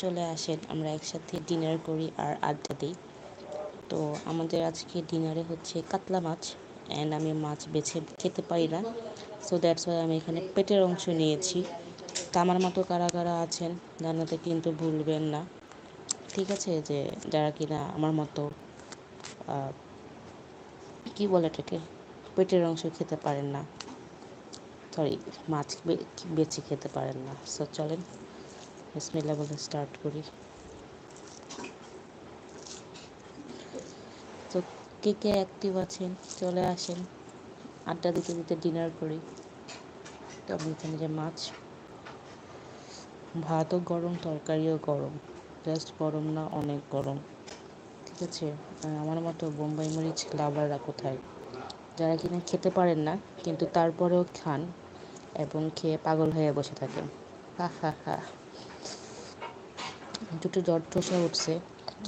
চলে আসেন, আমরা একসাথে ডিনার করি আর আড্ডা দিই। তো আমাদের আজকে ডিনারে হচ্ছে কাতলা মাছ অ্যান্ড আমি মাছ বেছে খেতে পারি না। সো দ্যাটস ওয়াই আমি এখানে পেটের অংশ নিয়েছি। তা আমার মতো কারা কারা আছেন জানাতে কিন্তু ভুলবেন না। ঠিক আছে যে যারা কিনা আমার মতো কি বলে এটাকে? পেটের অংশ খেতে পারেন না। সরি মাছ বেছে খেতে পারেন না। সো চলেন। বিসমিল্লা বলে স্টার্ট করি। তো কে কে অ্যাক্টিভ আছেন? চলে আসেন। আড্ডা দিতে দিতে ডিনার করি। তো আমি এখানে যে মাছ, ভাতও গরম, তরকারিও গরম। জাস্ট গরম না, অনেক গরম। ঠিক আছে? আমার মতো বোম্বাই মরিচ লাভাররা কোথায়? যারা কিনা খেতে পারেন না, কিন্তু তারপরেও খান এবং খেয়ে পাগল হয়ে বসে থাকেন। হা হা হা। দুটো জ্বর ঠোসা উঠছে,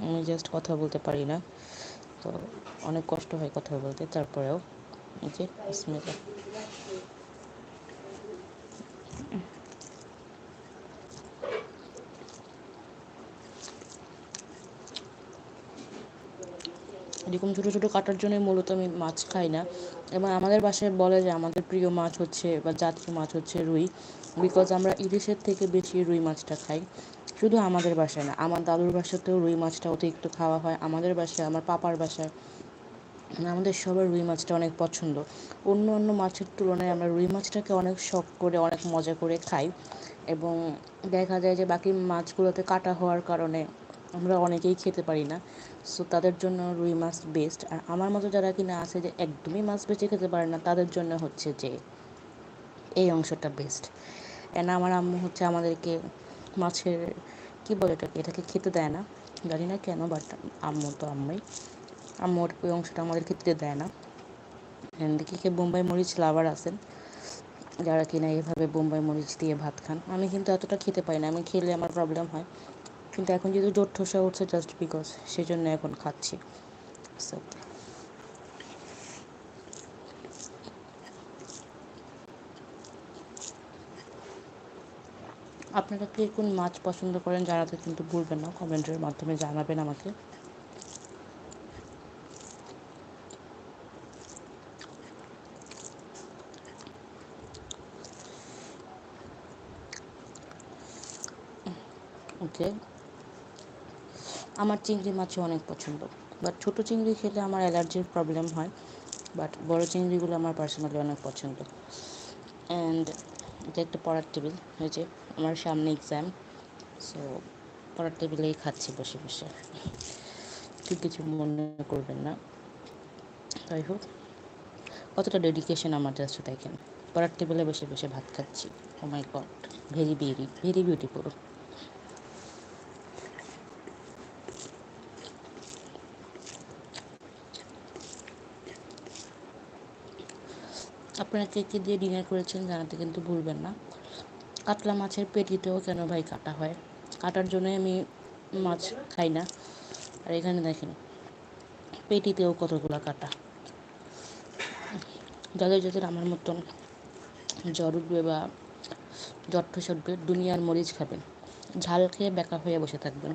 আমি জাস্ট কথা বলতে পারি না। তো অনেক কষ্ট হয় কথা বলতে, তারপরেও যে, বিসমিল্লাহ। এরকম ছোটো ছোটো কাটার জন্য মূলত আমি মাছ খাই না। এবং আমাদের বাসায় বলে যে আমাদের প্রিয় মাছ হচ্ছে বা জাতীয় মাছ হচ্ছে রুই বিকজ আমরা ইলিশের থেকে বেশি রুই মাছটা খাই। শুধু আমাদের বাসায় না, আমার দাদুর বাসাতেও রুই মাছটা অতিরিক্ত খাওয়া হয়। আমাদের বাসায়, আমার পাপার বাসায় আমাদের সবার রুই মাছটা অনেক পছন্দ। অন্য অন্য মাছের তুলনায় আমরা রুই মাছটাকে অনেক শখ করে, অনেক মজা করে খাই। এবং দেখা যায় যে বাকি মাছগুলোতে কাটা হওয়ার কারণে আমরা অনেকেই খেতে পারি না। সো তাদের জন্য রুই মাছ বেস্ট আর আমার মতো যারা কিনা আছে যে একদমই মাছ বেঁচে খেতে পারে না, তাদের জন্য হচ্ছে যে এই অংশটা বেস্ট এন আমার আম্মু হচ্ছে আমাদেরকে মাছের কী বলে এটাকে? এটাকে খেতে দেয় না। জানি না কেন বাট আম্মু তো আম্মাই। আম্মুর ওই অংশটা আমাদের খেতে দেয় না। দেখি কে বোম্বাই মরিচ লাভার আছেন, যারা কিনা এভাবে বোম্বাই মরিচ দিয়ে ভাত খান। আমি কিন্তু এতটা খেতে পাই না। আমি খেলে আমার প্রবলেম হয়। কিন্তু এখন যেহেতু জোর ঠোসা উঠছে জাস্ট বিকজ সেই জন্য এখন খাচ্ছি। আপনারা কে কোন মাছ পছন্দ করেন জানাতে কিন্তু ভুলবেন না, কমেন্টের মাধ্যমে জানাবেন আমাকে। ওকে আমার চিংড়ি মাছও অনেক পছন্দ। বাট ছোটো চিংড়ি খেলে আমার অ্যালার্জির প্রবলেম হয়। বাট বড় চিংড়িগুলো আমার পার্সোনালি অনেক পছন্দ। অ্যান্ড এটা একটা পড়ার টেবিল হয়েছে আমার সামনে এক্সাম সো পড়ার টেবিলেই খাচ্ছি বসে বসে। ঠিক কিছু মনে করবেন না। তাই হোক, কতটা ডেডিকেশন আমার জাস্ট দেখেন। পড়ার টেবিলে বসে বসে ভাত খাচ্ছি। ও my god very very very beautiful আপনারা কে কে দিয়ে ডিনার করেছেন জানাতে কিন্তু ভুলবেন না। কাতলা মাছের পেটিতেও কেন ভাই কাটা হয়? কাটার জন্যই আমি মাছ খাই না। আর এখানে দেখেন, পেটিতেও কতগুলো কাটা। যাদের যাদের আমার মতন জ্বর উঠবে বা জ্বর ঠোস দুনিয়ার মরিচ খাবেন। ঝাল খেয়ে বেকা হয়ে বসে থাকবেন।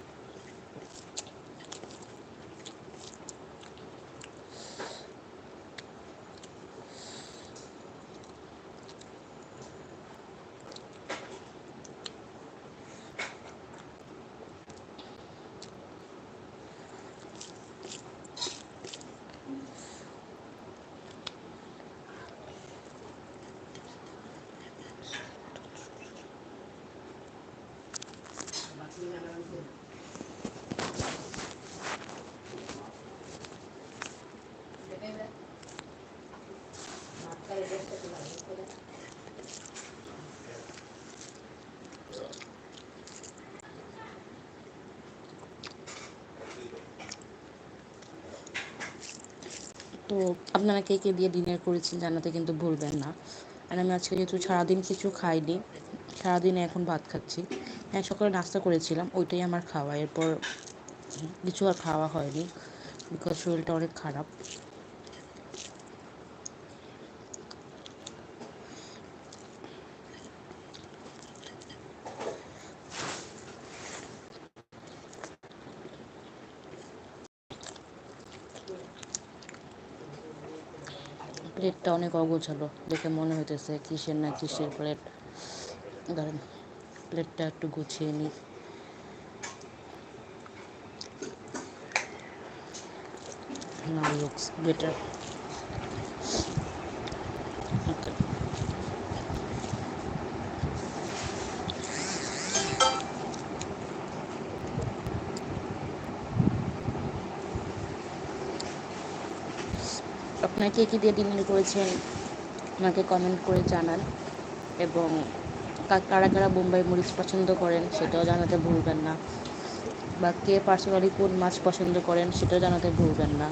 তো আপনারা কে কে দিয়ে ডিনার করেছেন জানাতে কিন্তু ভুলবেন না। আর আমি আজকে যেহেতু সারাদিন কিছু খাইনি, সারাদিনে এখন ভাত খাচ্ছি। হ্যাঁ সকালে নাস্তা করেছিলাম, ওইটাই আমার খাওয়া। এরপর কিছু আর খাওয়া হয়নি বিকজ শরীরটা অনেক খারাপ। প্লেটটা অনেক অগোছালো, দেখে মনে হইতেছে কিসের না কিসের প্লেট। ধরেন, প্লেটটা একটু গুছিয়ে নিই। now looks better আপনারা কে কী দিয়ে ডিনার করেছেন? আমাকে কমেন্ট করে জানান। এবং কারা কারা বোম্বাই মরিচ পছন্দ করেন, সেটাও জানাতে ভুলবেন না। বা কে পার্সোনালি কোন মাছ পছন্দ করেন, সেটাও জানাতে ভুলবেন না।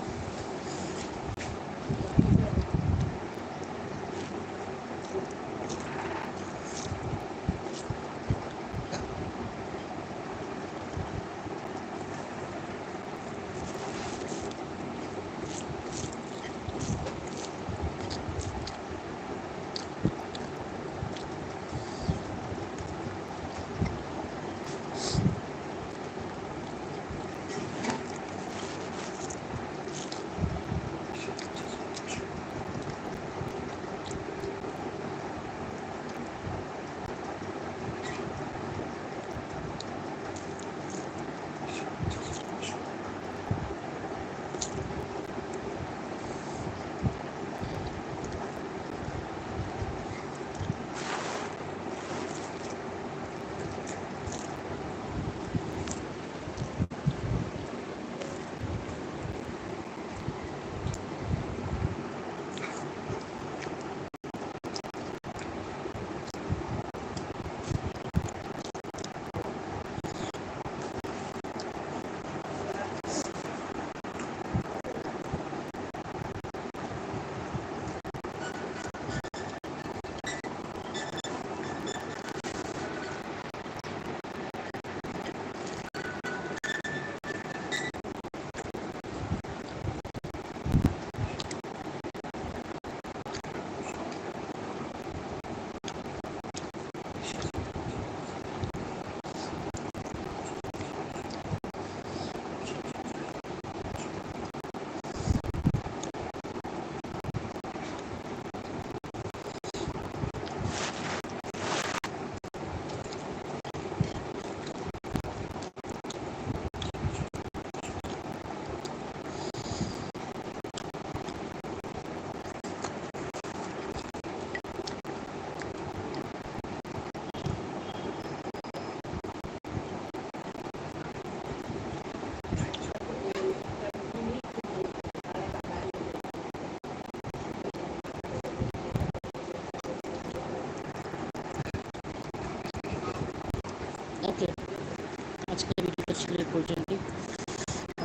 ଲେଖୁଛନ୍ତି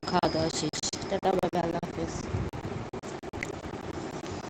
ଖାଆ ଦାଆ ସେ